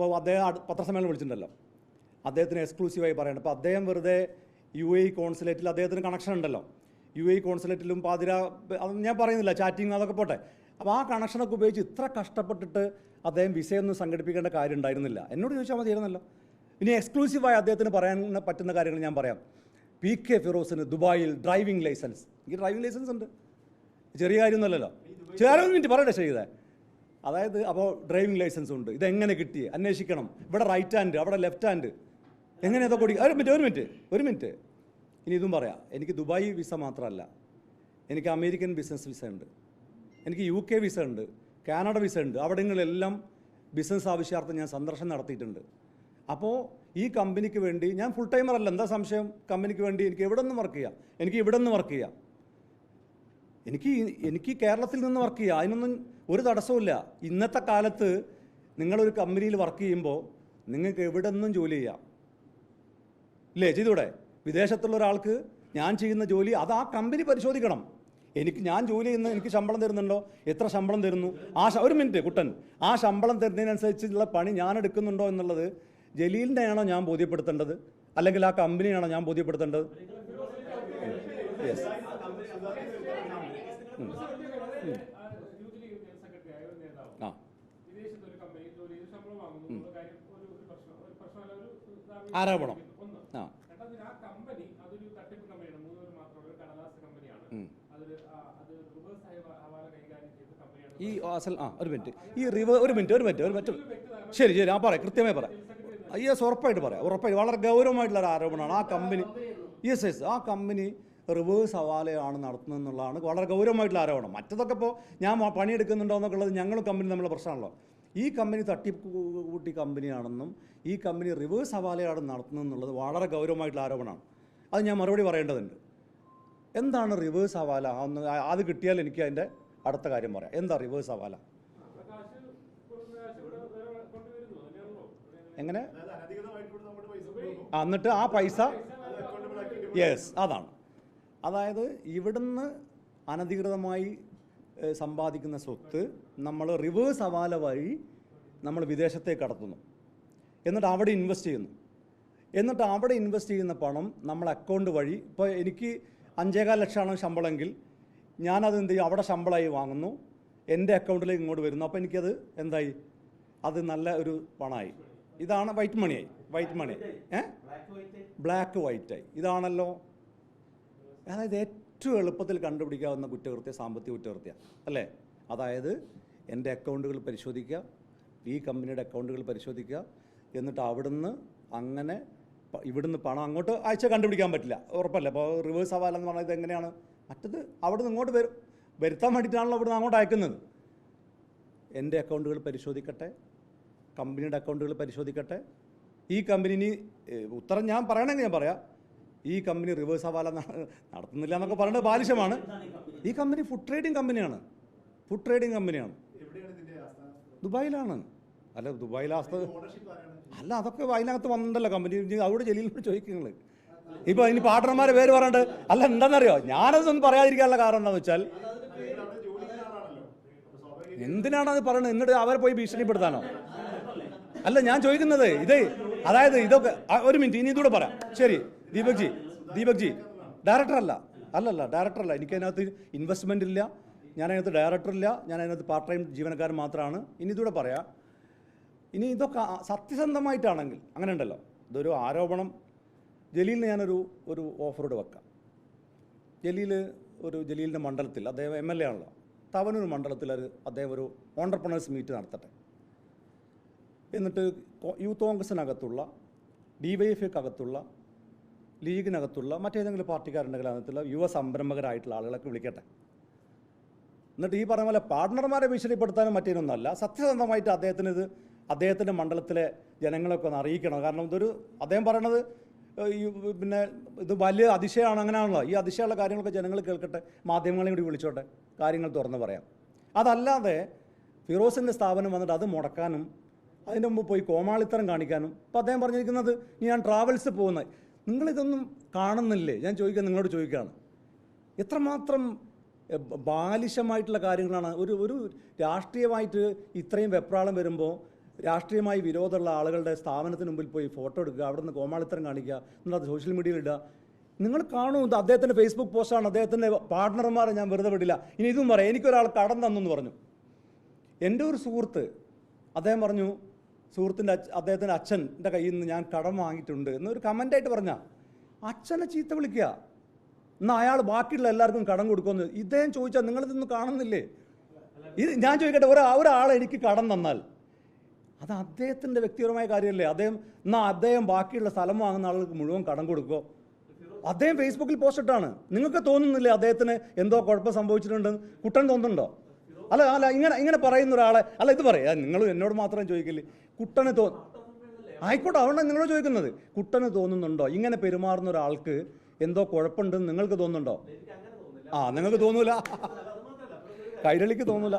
അപ്പോൾ അദ്ദേഹം പത്രസമ്മേളനം വിളിച്ചിട്ടുണ്ടല്ലോ. അദ്ദേഹത്തിന് എക്സ്ക്ലൂസീവായി പറയുന്നത് അപ്പോൾ അദ്ദേഹം വെറുതെ യു എ കോൺസുലേറ്റിൽ അദ്ദേഹത്തിന് കണക്ഷൻ ഉണ്ടല്ലോ. യു എ കോൺസുലേറ്റിലും പാതിര ഞാൻ പറയുന്നില്ല ചാറ്റിങ് അതൊക്കെ പോട്ടെ. അപ്പോൾ ആ കണക്ഷനൊക്കെ ഉപയോഗിച്ച് ഇത്ര കഷ്ടപ്പെട്ടിട്ട് അദ്ദേഹം വിസയൊന്നും സംഘടിപ്പിക്കേണ്ട കാര്യം ഉണ്ടായിരുന്നില്ല. എന്നോട് ചോദിച്ചാൽ മതിയായിരുന്നല്ലോ. ഇനി എക്സ്ക്ലൂസീവായി അദ്ദേഹത്തിന് പറയാൻ പറ്റുന്ന കാര്യങ്ങൾ ഞാൻ പറയാം. പി കെ ഫിറോസിന് ദുബായിൽ ഡ്രൈവിംഗ് ലൈസൻസ് എനിക്ക് ഡ്രൈവിംഗ് ലൈസൻസ് ഉണ്ട്. ചെറിയ കാര്യമൊന്നുമല്ലല്ലോ. ചേരാൻ മിനിറ്റ് പറയട്ടെ ചെയ്തേ അതായത് അപ്പോൾ ഡ്രൈവിംഗ് ലൈസൻസ് ഉണ്ട്. ഇതെങ്ങനെ കിട്ടി അന്വേഷിക്കണം. ഇവിടെ റൈറ്റ് ഹാൻഡ് അവിടെ ലെഫ്റ്റ് ഹാൻഡ് എങ്ങനെ ഇതൊക്കെ കൊടുക്കുക ഒരു മിനിറ്റ് ഒരു മിനിറ്റ് ഒരു മിനിറ്റ് ഇനി ഇതും പറയാം. എനിക്ക് ദുബായ് വിസ മാത്രമല്ല. എനിക്ക് അമേരിക്കൻ ബിസിനസ് വിസ ഉണ്ട്. എനിക്ക് യു കെ വിസ ഉണ്ട്. കാനഡ വിസ ഉണ്ട്. അവിടങ്ങളിലെല്ലാം ബിസിനസ് ആവശ്യാർത്ഥം ഞാൻ സന്ദർശനം നടത്തിയിട്ടുണ്ട്. അപ്പോൾ ഈ കമ്പനിക്ക് വേണ്ടി ഞാൻ ഫുൾ ടൈമർ അല്ല. എന്താ സംശയം? കമ്പനിക്ക് വേണ്ടി എനിക്ക് എവിടെ നിന്ന് വർക്ക് ചെയ്യാം? എനിക്ക് ഇവിടെ നിന്ന് വർക്ക് ചെയ്യാം. എനിക്ക് എനിക്ക് കേരളത്തിൽ നിന്ന് വർക്ക് ചെയ്യുക അതിനൊന്നും ഒരു തടസ്സവുമില്ല. ഇന്നത്തെ കാലത്ത് നിങ്ങളൊരു കമ്പനിയിൽ വർക്ക് ചെയ്യുമ്പോൾ നിങ്ങൾക്ക് എവിടെ നിന്നും ജോലി ചെയ്യാം. ഇല്ലേ? ചെയ്തൂടെ? വിദേശത്തുള്ള ഒരാൾക്ക് ഞാൻ ചെയ്യുന്ന ജോലി അത് ആ കമ്പനി പരിശോധിക്കണം. എനിക്ക് ഞാൻ ജോലി ചെയ്യുന്ന എനിക്ക് ശമ്പളം തരുന്നുണ്ടോ? എത്ര ശമ്പളം തരുന്നു? ആ ഒരു മിനിറ്റ് കുട്ടൻ. ആ ശമ്പളം തരുന്നതിനനുസരിച്ചുള്ള പണി ഞാൻ എടുക്കുന്നുണ്ടോ എന്നുള്ളത് ജലീലിനെയാണോ ഞാൻ ബോധ്യപ്പെടുത്തേണ്ടത്? അല്ലെങ്കിൽ ആ കമ്പനിയാണോ ഞാൻ ബോധ്യപ്പെടുത്തേണ്ടത്? യെസ് ആ. ആരോപണം. ഈ അസൽ ആ ഒരു മിനിറ്റ്. ഈ റിവർ ഒരു മിനിറ്റ് ഒരു മിനിറ്റ് ഒരു മിനിറ്റ്. ശരി ശരി ആ പറയാം കൃത്യമായി പറയാം. യെസ് ഉറപ്പായിട്ട് പറയാം ഉറപ്പായിട്ട്. വളരെ ഗൗരവമായിട്ടുള്ള ഒരു ആരോപണമാണ് ആ കമ്പനി. യെസ് യെസ് ആ കമ്പനി റിവേഴ്സ് ഹവാലയാണ് നടത്തുന്നത് എന്നുള്ളതാണ് വളരെ ഗൗരവമായിട്ടുള്ള ആരോപണം. മറ്റതൊക്കെ ഇപ്പോൾ ഞാൻ പണി പണിയെടുക്കുന്നുണ്ടോ എന്നൊക്കെയുള്ളത് ഞങ്ങളും കമ്പനി തമ്മിലുള്ള പ്രശ്നമാണല്ലോ. ഈ കമ്പനി തട്ടിക്കൂട്ടി കമ്പനിയാണെന്നും ഈ കമ്പനി റിവേഴ്സ് ഹവാലയാണ് നടത്തുന്നത് എന്നുള്ളത് വളരെ ഗൗരവമായിട്ടുള്ള ആരോപണമാണ്. അത് ഞാൻ മറുപടി പറയേണ്ടതുണ്ട്. എന്താണ് റിവേഴ്സ് ഹവാല ഒന്ന് അത് കിട്ടിയാൽ എനിക്ക് അതിന്റെ അടുത്ത കാര്യം പറയാം. എന്താ റിവേഴ്സ് ഹവാല എങ്ങനെ? എന്നിട്ട് ആ പൈസ യെസ് അതാണ്. അതായത് ഇവിടുന്ന് അനധികൃതമായി സമ്പാദിക്കുന്ന സ്വത്ത് നമ്മൾ റിവേഴ്സ് ഹവാല വഴി നമ്മൾ വിദേശത്തേക്ക് കടത്തുന്നു. എന്നിട്ട് അവിടെ ഇൻവെസ്റ്റ് ചെയ്യുന്നു. എന്നിട്ട് അവിടെ ഇൻവെസ്റ്റ് ചെയ്യുന്ന പണം നമ്മൾ അക്കൗണ്ട് വഴി ഇപ്പോൾ എനിക്ക് അഞ്ചേകാൽ ലക്ഷമാണ് ശമ്പളമെങ്കിൽ ഞാനത് എന്ത് ചെയ്യും? അവിടെ ശമ്പളമായി വാങ്ങുന്നു. എന്റെ അക്കൗണ്ടിലേക്ക് ഇങ്ങോട്ട് വരുന്നു. അപ്പോൾ എനിക്കത് എന്തായി? അത് നല്ല ഒരു പണമായി ഇതാണ് വൈറ്റ് മണിയായി. White money. ഏ? ബ്ലാക്ക് വൈറ്റായി. ഇതാണല്ലോ അതായത് ഏറ്റവും എളുപ്പത്തിൽ കണ്ടുപിടിക്കാവുന്ന കുറ്റകൃത്യ സാമ്പത്തിക കുറ്റകൃത്യ അല്ലേ? അതായത് എന്റെ അക്കൗണ്ടുകൾ പരിശോധിക്കുക ഈ കമ്പനിയുടെ അക്കൗണ്ടുകൾ പരിശോധിക്കുക എന്നിട്ട് അവിടുന്ന് അങ്ങനെ ഇവിടുന്ന് പണം അങ്ങോട്ട് അയച്ച കണ്ടുപിടിക്കാൻ പറ്റില്ല. ഉറപ്പല്ല? അപ്പോൾ റിവേഴ്സ് ഹവാല എന്ന് പറഞ്ഞാൽ ഇത് എങ്ങനെയാണ്? മറ്റത് അവിടുന്ന് ഇങ്ങോട്ട് വരും. വരുത്താൻ വേണ്ടിയിട്ടാണല്ലോ അവിടുന്ന് അങ്ങോട്ട് അയക്കുന്നത്. എന്റെ അക്കൗണ്ടുകൾ പരിശോധിക്കട്ടെ കമ്പനിയുടെ അക്കൗണ്ടുകൾ പരിശോധിക്കട്ടെ. ഈ കമ്പനി ഉത്തരം ഞാൻ പറയണമെങ്കിൽ ഞാൻ പറയാം. ഈ കമ്പനി റിവേഴ്സ് ഹവാല നടത്തുന്നില്ല എന്നൊക്കെ പറയുന്നത് ബാലിശമാണ്. ഈ കമ്പനി ഫുഡ് ട്രേഡിംഗ് കമ്പനിയാണ്. ഫുഡ് ട്രേഡിംഗ് കമ്പനിയാണ്? ദുബായിലാണ്. അല്ല ദുബായിലെ അവസ്ഥ അല്ല അതൊക്കെ അതിനകത്ത് വന്നിട്ടല്ലോ കമ്പനി. അവിടെ ജലീലിനോട് ചോദിക്കുന്നത് ഇപ്പൊ ഇനി പാർട്ട്ണർമാരെ പേര് പറഞ്ഞിട്ട് അല്ല എന്താണെന്നറിയോ ഞാനതൊന്നും പറയാതിരിക്കാനുള്ള കാരണം എന്താണെന്ന് വെച്ചാൽ എന്തിനാണ് അത് പറയുന്നത് എന്നിട്ട് അവരെ പോയി ഭീഷണിപ്പെടുത്താനോ? അല്ല ഞാൻ ചോദിക്കുന്നത് ഇത് അതായത് ഇതൊക്കെ ഒരു മിനിറ്റ് ഇനി ഇതൂടെ പറയാം. ശരി. ദീപക് ജി ദീപക് ജി ഡയറക്ടർ അല്ല. അല്ലല്ല ഡയറക്ടർ അല്ല. എനിക്ക് അതിനകത്ത് ഇൻവെസ്റ്റ്മെന്റ് ഇല്ല. ഞാൻ അതിനകത്ത് ഡയറക്ടർ ഇല്ല. ഞാൻ അതിനകത്ത് പാർട്ട് ടൈം ജീവനക്കാരൻ മാത്രമാണ് ഇനി ഇതൂടെ പറയാം. ഇനി ഇതൊക്കെ സത്യസന്ധമായിട്ടാണെങ്കിൽ അങ്ങനെ ഉണ്ടല്ലോ. ഇതൊരു ആരോപണം. ജലീലിന് ഞാനൊരു ഒരു ഓഫറോട് വെക്കാം. ജലീൽ ഒരു ജലീലിന്റെ മണ്ഡലത്തിൽ അദ്ദേഹം എം എൽ എ ആണല്ലോ. തവനൂർ മണ്ഡലത്തിൽ ഒരു അദ്ദേഹം ഒരു ഓണ്ടർപ്രണേഴ്സ് മീറ്റ് നടത്തട്ടെ. എന്നിട്ട് യൂത്ത് കോൺഗ്രസിനകത്തുള്ള ഡി വൈ എഫ് അകത്തുള്ള ലീഗിനകത്തുള്ള മറ്റേതെങ്കിലും പാർട്ടിക്കാരുണ്ടെങ്കിൽ അതിനകത്തുള്ള യുവ സംരംഭകരായിട്ടുള്ള ആളുകളൊക്കെ വിളിക്കട്ടെ. എന്നിട്ട് ഈ പറഞ്ഞ പോലെ പാർട്ട്ണർമാരെ ഭീഷണിപ്പെടുത്താനും മറ്റേതൊന്നുമല്ല സത്യസന്ധമായിട്ട് അദ്ദേഹത്തിന് ഇത് അദ്ദേഹത്തിന്റെ മണ്ഡലത്തിലെ ജനങ്ങളൊക്കെ ഒന്ന് അറിയിക്കണം. കാരണം ഇതൊരു അദ്ദേഹം പറയണത് ഈ പിന്നെ ഇത് വലിയ അതിശയമാണ് അങ്ങനെയാണല്ലോ. ഈ അതിശയമുള്ള കാര്യങ്ങളൊക്കെ ജനങ്ങൾ കേൾക്കട്ടെ മാധ്യമങ്ങളെയും കൂടി വിളിച്ചോട്ടെ കാര്യങ്ങൾ തുറന്ന് പറയാം. അതല്ലാതെ ഫിറോസിന്റെ സ്ഥാപനം വന്നിട്ട് അത് മുടക്കാനും അതിന്റെ മുമ്പ് പോയി കോമാളിത്തരം കാണിക്കാനും ഇപ്പോൾ അദ്ദേഹം പറഞ്ഞിരിക്കുന്നത് ഞാൻ ട്രാവൽസ് പോകുന്നത്. നിങ്ങളിതൊന്നും കാണുന്നില്ലേ? ഞാൻ ചോദിക്കാൻ നിങ്ങളോട് ചോദിക്കുകയാണ് എത്രമാത്രം ബാലിശമായിട്ടുള്ള കാര്യങ്ങളാണ്. ഒരു ഒരു രാഷ്ട്രീയമായിട്ട് ഇത്രയും വെപ്രാളം വരുമ്പോൾ രാഷ്ട്രീയമായി വിരോധമുള്ള ആളുകളുടെ സ്ഥാപനത്തിന് മുമ്പിൽ പോയി ഫോട്ടോ എടുക്കുക അവിടെ നിന്ന് കോമാളിത്തരം കാണിക്കുക എന്നിട്ട് സോഷ്യൽ മീഡിയയിൽ ഇടുക. നിങ്ങൾ കാണൂ ഇത് അദ്ദേഹത്തിന്റെ ഫേസ്ബുക്ക് പോസ്റ്റാണ് അദ്ദേഹത്തിന്റെ പാർട്ട്ണർമാരെ ഞാൻ വെറുതെ വിടില്ല. ഇനി ഇതും പറയാം. എനിക്കൊരാൾ കടം തന്നു എന്ന് പറഞ്ഞു. എന്റെ ഒരു സുഹൃത്ത് അദ്ദേഹം പറഞ്ഞു സുഹൃത്തിന്റെ അദ്ദേഹത്തിന്റെ അച്ഛന്റെ കയ്യിൽ നിന്ന് ഞാൻ കടം വാങ്ങിയിട്ടുണ്ട് എന്നൊരു കമന്റായിട്ട് പറഞ്ഞ. അച്ഛനെ ചീത്ത വിളിക്കുക. എന്നാൽ അയാൾ ബാക്കിയുള്ള എല്ലാവർക്കും കടം കൊടുക്കുമെന്ന്. ഇദ്ദേഹം ചോദിച്ചാൽ നിങ്ങളിതൊന്നും കാണുന്നില്ലേ? ഇത് ഞാൻ ചോദിക്കട്ടെ ഒരാ ഒരാൾ എനിക്ക് കടം തന്നാൽ. അത് അദ്ദേഹത്തിന്റെ വ്യക്തിപരമായ കാര്യമല്ലേ. അദ്ദേഹം എന്നാൽ അദ്ദേഹം ബാക്കിയുള്ള സ്ഥലം വാങ്ങുന്ന ആളുകൾക്ക് മുഴുവൻ കടം കൊടുക്കുമോ അദ്ദേഹം ഫേസ്ബുക്കിൽ പോസ്റ്റ് ഇട്ടാണ്. നിങ്ങൾക്ക് തോന്നുന്നില്ലേ അദ്ദേഹത്തിന് എന്തോ കുഴപ്പം സംഭവിച്ചിട്ടുണ്ടെന്ന് കുട്ടൻ തോന്നുന്നുണ്ടോ? അല്ല അല്ല ഇങ്ങനെ ഇങ്ങനെ പറയുന്ന ഒരാളെ അല്ല ഇത് പറയാ. നിങ്ങൾ എന്നോട് മാത്രം ചോദിക്കില്ലേ കുട്ടന് തോ ആയിക്കോട്ടെ അതുകൊണ്ടാണ് നിങ്ങളോട് ചോദിക്കുന്നത്. കുട്ടന് തോന്നുന്നുണ്ടോ? ഇങ്ങനെ പെരുമാറുന്ന ഒരാൾക്ക് എന്തോ കുഴപ്പമുണ്ടെന്ന് നിങ്ങൾക്ക് തോന്നുന്നുണ്ടോ? ആ നിങ്ങൾക്ക് തോന്നൂല. കൈരളിക്ക് തോന്നൂല.